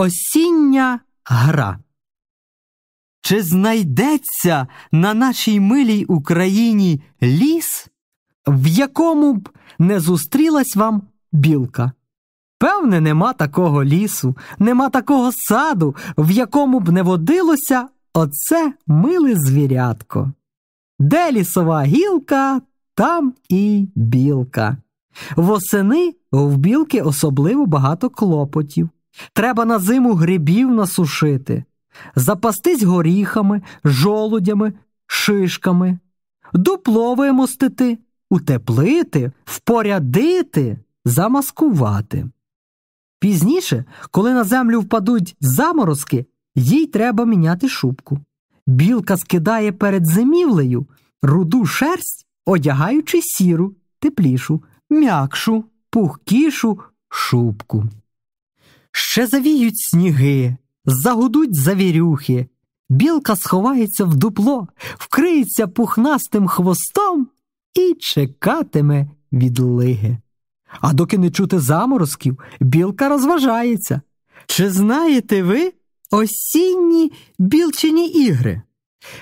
Осіння гра. Чи знайдеться на нашій милій Україні ліс, в якому б не зустрілась вам білка? Певне, нема такого лісу, нема такого саду, в якому б не водилося оце миле звірятко. Де лісова гілка, там і білка. Восени в білки особливо багато клопотів. Треба на зиму грибів насушити, запастись горіхами, жолудями, шишками, дупло вимостити, утеплити, впорядити, замаскувати. Пізніше, коли на землю впадуть заморозки, їй треба міняти шубку. Білка скидає перед зимівлею руду шерсть, одягаючи сіру, теплішу, м'якшу, пухкішу шубку. Ще завіють сніги, загудуть завірюхи. Білка сховається в дупло, вкриється пухнастим хвостом і чекатиме відлиги. А доки не чути заморозків, білка розважається. Чи знаєте ви осінні білчині ігри?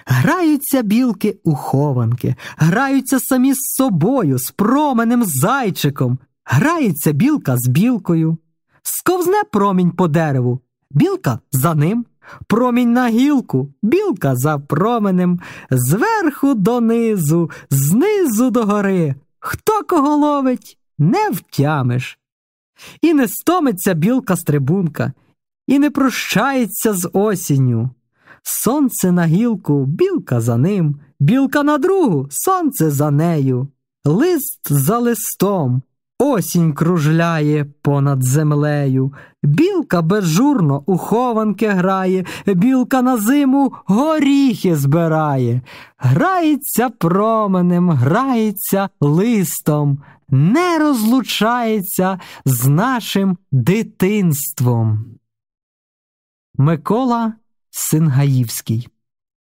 Граються білки у хованки, граються самі з собою, з променем зайчиком, грається білка з білкою. Сковзне промінь по дереву, білка за ним, промінь на гілку, білка за променем, зверху донизу, знизу до гори. Хто кого ловить, не втямиш. І не стомиться білка стрибунка, і не прощається з осінню. Сонце на гілку, білка за ним, білка на другу, сонце за нею, лист за листом, осінь кружляє понад землею, білка безжурно у хованки грає, білка на зиму горіхи збирає, грається променем, грається листом, не розлучається з нашим дитинством. Микола Сингаївський